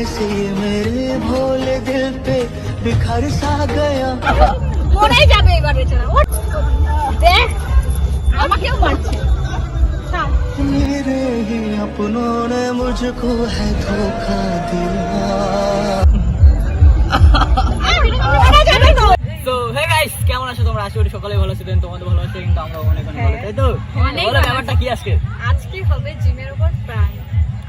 ऐसे मेरे भोले दिल पे बिखर सा गया মরে যাবে এবার বেচারা ওঠ। দেখ আমাকেও মারছে থাম। मेरे ही अपनों ने मुझको है धोखा दिया মরে যাবে তো। তো হে গাইস কেমন আছো তোমরা আশা করি সকালে ভালো আছো দেন তোমাদের ভালো আছে কিন্তু আমরা অনেক অনেক ভালো তাই তো অনেক বলো ভালো ব্যাপারটা কি আজকে আজকে হবে জিমের উপর প্রাণ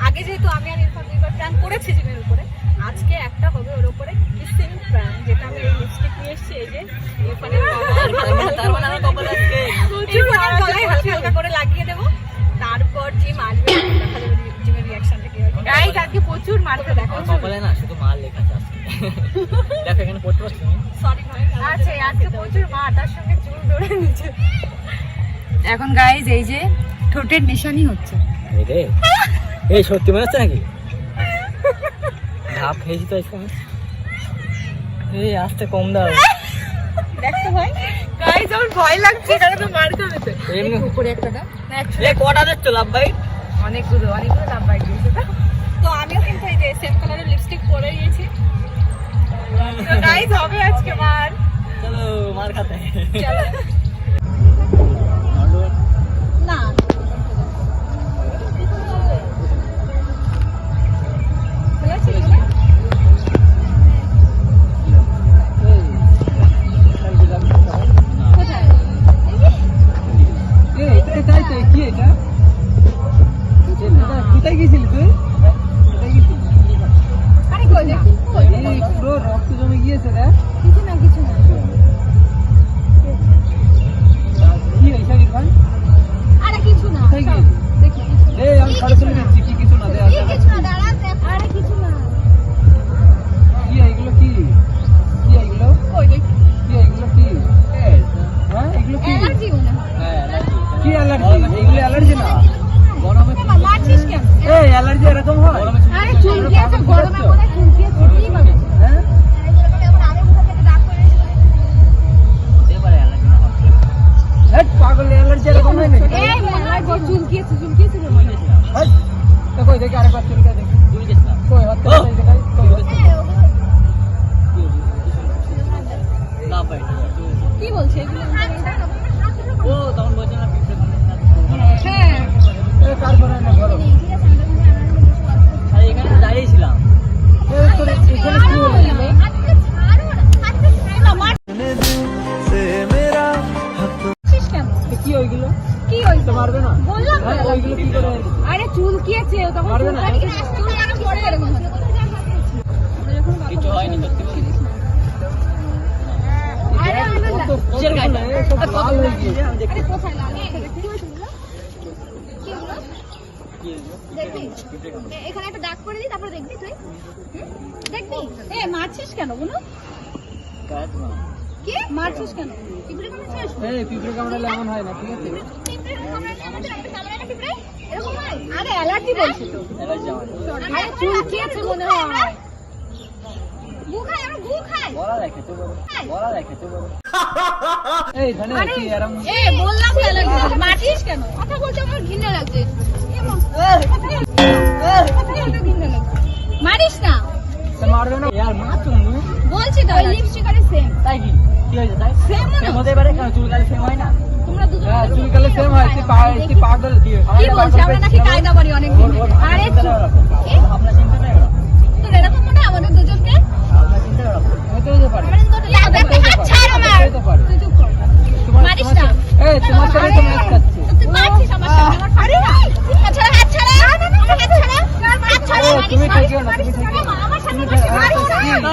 আগে যেহেতু আমি আর ইরফান দুইবার প্রাণ করেছি জিমের উপরে আজকে একটা হবে ওর উপরে কিসিং প্রাণ যেটা আমি এই লিপস্টিক নিয়ে এসেছি এই যে ইরফানের গলায় তার মানে আমার কপাল আজকে ইরফানের গলায় হালকা হালকা করে লাগিয়ে দেবো আজকে প্রচুর মারতে দেখো কপালে না শুধু মাল লেখা আছে দেখো এখানে পড়তে পারছ? সরি আচ্ছা আজকে প্রচুর মা তার সঙ্গে চুল ধরে নিচে এখন গাইজ এই যে ঠোঁটের নিশানি হচ্ছে। এই রে। এই সত্যি মনে হচ্ছে নাকি? ধাপ খেয়েছি তো এখন এই আস্তে কম দাও। দেখতে ভাই। গাইজ আমার ভয় লাগছে এখানে তো মার খাবে তো এমনি। উপরে একটা দাও। না এ কটা দিচ্ছ লাভ ভাই অনেকগুলো অনেকগুলো লাভ বাই দিয়েছে তো। তো আমিও কিন্তু এই যে সেম কালারের লিপস্টিক পরে নিয়েছি তো গাইজ হবে আজকে মার। চলো মার খাতে। চলো। না। কোথায় তাই তো কি এটা? কোথায় গেছিলি তুই? পুরো রক্ত জমে গিয়েছে দেখ কিছু না কিছু না কি হয়েছে আরে কিছু না? দেখি আমি সাড়ে চলে যাচ্ছি কি কিছু চুলকিয়েছে রে মনে হয় কই দেখি আরেকবার চুলকা এ- এখানে একটা দাগ করে দিই, তারপরে দেখবি তুই। দেখবি? এ, মারছিস কেন বলো গায়ে না। কি? মারছিস কেন? পিঁপড়ে কামড়েছিস এই পিঁপড়ে কামড়ালে এমন হয় না ঠিক আছে? পিঁপড়ে কামড়ালে না পিঁপড়ে? এরকম হয়? আরে অ্যালার্জি বলছি তো। অ্যালার্জি আমার আরে চুলকিয়েছে মনে হয়? কেন? কথা বলতে আমার ঘৃণা লাগছে। মারিস না। মারবে না। মা তুমি বলছি তো লিপস্টিক আরে সেম তাই কি? কি হয়েছে তাই? Same মনে সেম হতে পারে কেন চুলকালে সেম হয় না। তোমরা দুজন হ্যাঁ চুলকালে সেম হয়। তুই পা- তুই পাগল কি কি বলছিস আমরা নাকি কায়দা করি অনেক দিন আরে কি? আপনার চিন্তা নেই ওরা এরকম মনে আমাদের দুজনকে? আপনার চিন্তা ওরা হতে হতে পারে। আমাদের দুটো হাত ছাড় আমার। তুই চুপ কর। মারিস না। এই তোমার সাথে তো ম্যাচ খাচ্ছি। তুই মারছিস আমার সাথে। আরে! হাত ছাড়া হাত ছাড়া। আমার হাত ছাড়া। হাত ছাড়া। তুমি মারিস, না, তুমি ঠেকিও না। আমার সাথে তুমি মারিস, ঠেকা- মারিস। না।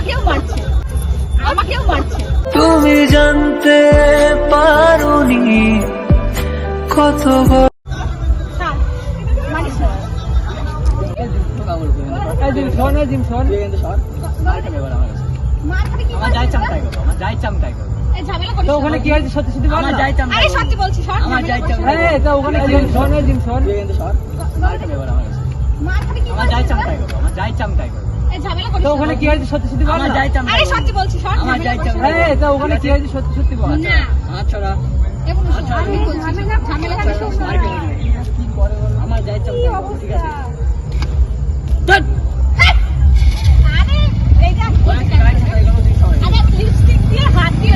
আমাকেও মারছে। আমাকেও মারছে। তুমি জানতে পারোনি কত না তো ওখানে কি হয়েছে? সত্যি সত্যি বল আমার যাই চামটাই আরে সত্যি বলছি সর আমার যাই না। এই তো ওখানে কি হয়েছে? শোন এই জিম এবার আমার যাই চামটাই করব আমার যাই ঝামেলা করিস তো ওখানে কি হয়েছে? সত্যি সত্যি বল আমার আরে সত্যি বলছি সর ঝামেলা করিস এই তো ওখানে কি হয়েছে? সত্যি সত্যি বল। না। আচ্ছা এগুলো আমি বলছি, ঝামেলা করিস না। কি করে আমার যাই চামটাই ঠিক আছে। আরে, এই দেখ, অনেক গায়ে চামটাই করব তুই সবাই। আরে, lipstick দিয়ে হাত দিয়ে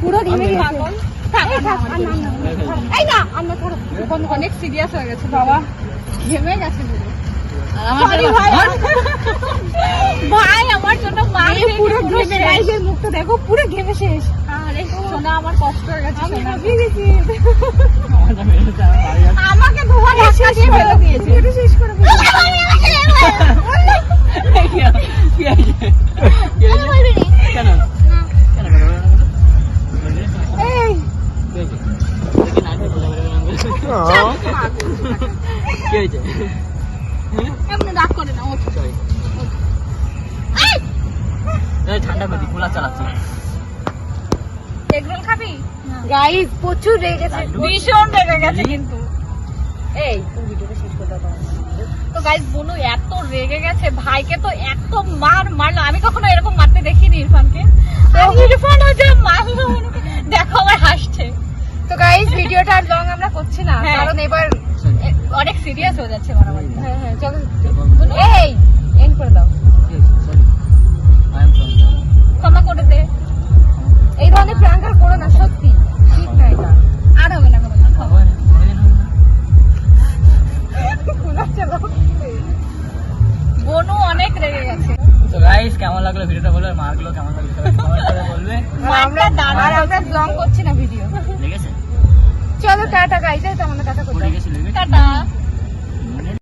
পুরো গেছে পাগল। এই না আমরা ছাড়ো অনেক- অনেক সিরিয়াস হয়ে গেছে বাবা। ঘেমে গেছে ভাই আমার জন্য পুরো ঘেমে রাইজের মুখটা দেখো পুরো ঘেমে শেষ। আরে সোনা আমার কষ্ট হয়ে গেছে আমি হাঁপিয়ে গেছি। আমাকে ধোয়া ধাক্কা দিয়ে ফেলে দিয়েছে। শেষ করে চালাচ্ছি। এগরোল খাবি? গাইস প্রচুর রেগে গেছে ভীষণ রেগে গেছে কিন্তু। এই তুই ভিডিওটা শেষ করে দাও তো গাইস বনু এত রেগে গেছে ভাইকে তো এত মার মারলো। আমি কখনো এরকম মারতে দেখিনি ইরফানকে। আর ইরফানও যে মারলো দেখো আমার হাসছে। তো গাইস ভিডিওটা আর লং আমরা করছি না কারণ এবার অনেক সিরিয়াস হয়ে যাচ্ছে মারামারি হ্যাঁ হ্যাঁ চলো। এই এন্ড করে দাও। এই ধরনের প্রাঙ্কার করো না সত্যি। ঠিক না এটা। বনু অনেক রেগে গেছে। তো গাইস কেমন লাগল ভিডিওটা বলো? আর কেমন আমরা দাঁড়ার আমরা ব্লগ করছি না ভিডিও ঠিক আছে? চলো টাটা গাইস আমাদের